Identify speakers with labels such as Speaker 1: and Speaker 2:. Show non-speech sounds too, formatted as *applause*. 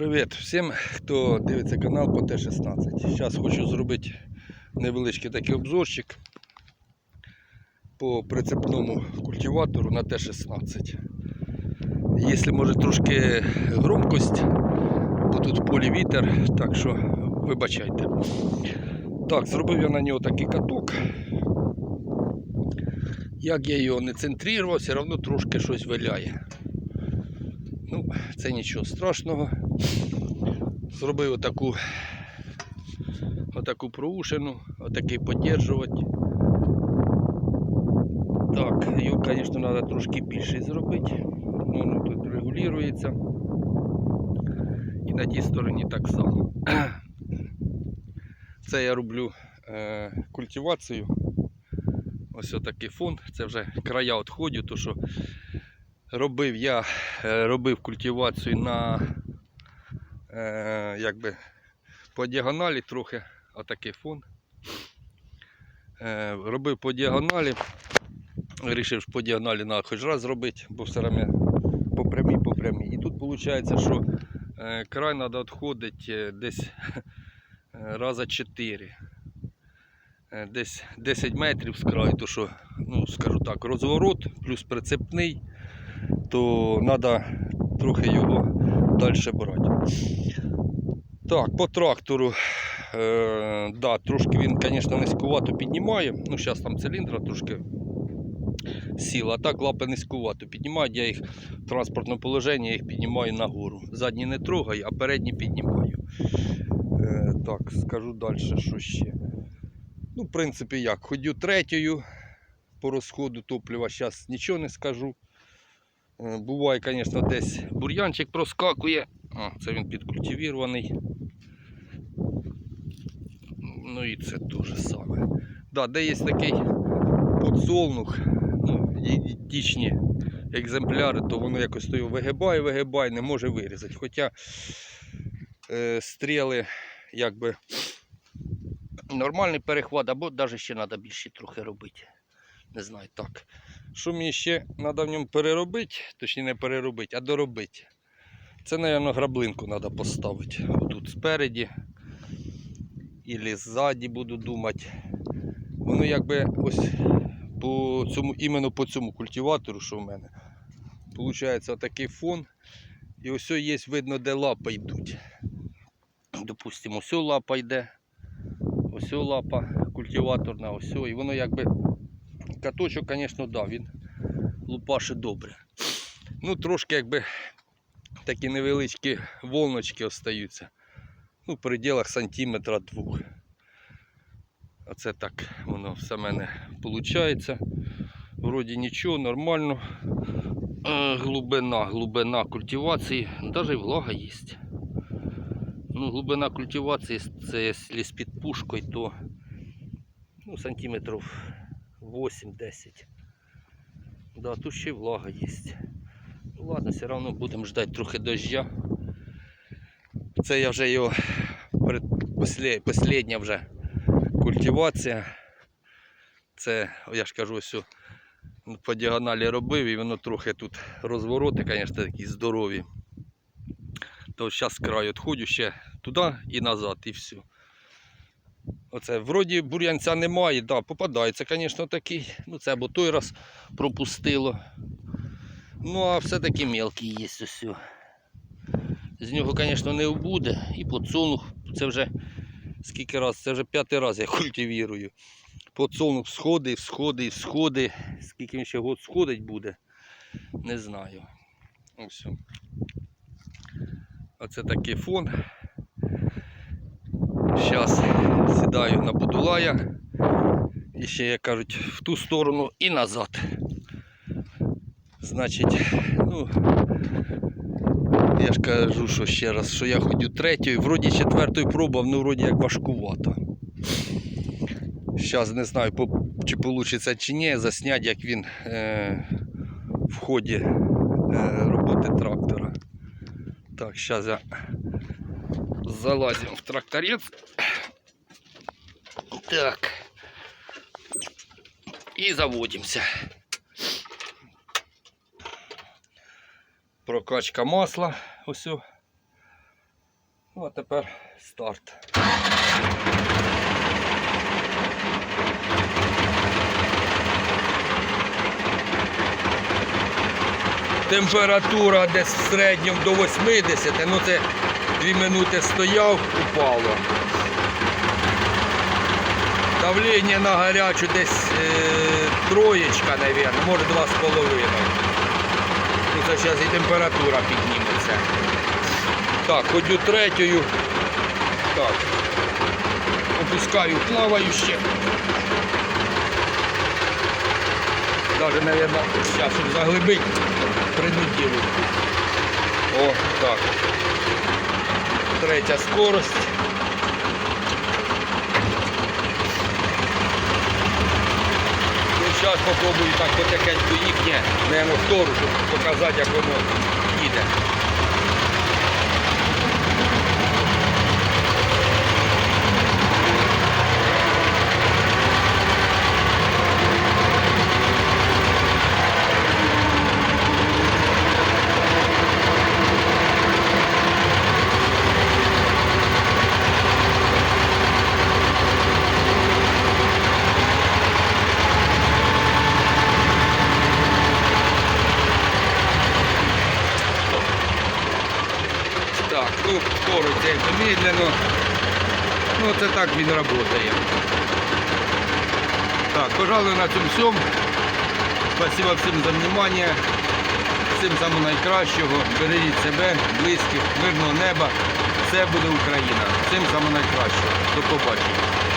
Speaker 1: Привіт всім, хто дивиться канал по Т-16. Зараз хочу зробити невеличкий такий обзорчик по прицепному культиватору на Т-16. Якщо може трошки громкость, бо тут в полі вітер, так що вибачайте. Так, зробив я на нього такий каток. Як я його не центрував, все одно трошки щось виляє. Ну, це нічого страшного. Зробив отаку, отаку проушину, отакий подержувати. Так, його, звісно, треба трошки більше зробити. Ну, воно тут регулюється. І на тій стороні так само. *clears throat* Це я роблю е, культивацію. Ось отакий фон. Це вже края відходів, то що робив я е, робив культивацію на е, якби по діагоналі трохи отакий фон. Е, робив по діагоналі. Вирішив по діагоналі на хоч раз зробити, бо все время по прямій, по прямій. І тут виходить, що е, край треба відходити десь е, раза 4. Е, Десь 10 метрів з краю, то що, ну скажу так, розворот плюс прицепний то треба трохи його далі брати. Так, по трактору, е, да, трошки він, звісно, низькувато піднімає. Ну, зараз там циліндра трошки сіла, а так лапи низькувато піднімають. Я їх в транспортному положенні я їх піднімаю нагору. Задні не трогаю, а передні піднімаю. Е, так, скажу далі, що ще. Ну, в принципі, як, ходю третьою по розходу топлива, зараз нічого не скажу. Е, Буває, звісно, десь бур'янчик проскакує. А, це він підкультивірований. Ну і це те ж саме. Да, де є такий подсолнух, ну, ді- дічні екземпляри, то воно якось то вигибає, вигибає, не може вирізати. Хоча е, стріли якби нормальний перехват, або навіть ще треба більше трохи робити. Не знаю так. Що мені ще треба в ньому переробити, точніше не переробити, а доробити. Це, мабуть, граблинку треба поставити. Тут спереді. Ілі ззаді буду думати. Воно якби ось по цьому, іменно по цьому культиватору, що в мене. Получається такий фон. І ось є видно, де лапи йдуть. Допустимо, ось лапа йде. Ось лапа культиваторна, ось. І воно якби каточок, звісно, да, він лупаше добре. Ну, трошки якби такі невеличкі волночки остаються. Ну, в пределах сантиметра двох. Оце так воно все в мене виходить. Вроді нічого, нормально. Глибина, глибина культивації, навіть влага є. Ну, глибина культивації це якщо з підпушкою, то ну, сантиметрів 8-10. Да, тут ще й влага є. Ну ладно, все одно будемо ждати трохи дождя. Це я вже його перед послє- послідня вже культивація. Це, я ж кажу, ось по діагоналі робив і воно трохи тут розвороти, звісно, такі здорові. То зараз з краю відходжу ще туди і назад, і все. Оце, вроді бур'янця немає, да, попадається, звісно, такий. Ну це або той раз пропустило. Ну, а все-таки мелкий є ось. З нього, звісно, не буде. І подсолнух, це вже скільки раз, це вже п'ятий раз я *laughs* культивірую. Подсолнух сходи, сходи, сходи. Скільки він ще год сходить буде, не знаю. Ось. Оце такий фон. Зараз сідаю на будулая. І ще, як кажуть, в ту сторону і назад. Значить, ну, я ж кажу, що ще раз, що я ходю третьою, вроді четвертою пробував, ну вроді як важкувато. Зараз не знаю, чи вийде чи ні, засняти, як він е, в ході е, роботи трактора. Так, зараз я залазимо в тракторець. Так. І заводимося. Прокачка масла. Ось. Ну, а тепер старт. Температура десь в середньому до 80, ну це 2 минути стояв, упало. Давлення на гарячу десь е, троєчка, мабуть, може два з половиною. Ну це зараз і температура підніметься. Так, ходю третьою. Так. Опускаю плавающе. Даже, наверное, сейчас, щоб заглибить, принуділу. О, так. Третя скорость. Ну, зараз попробую так потихеньку їхнє, наверное, втору, щоб показати, як воно їде. Так, ну, скорость це медленно. Ну, це так він працює. Так, пожалуй, на цьому всьому. Спасибо всім за внимание. Всім самого найкращого. Бережіть себе, близьких, мирного неба. Все буде Україна. Всім самого найкращого. До побачення.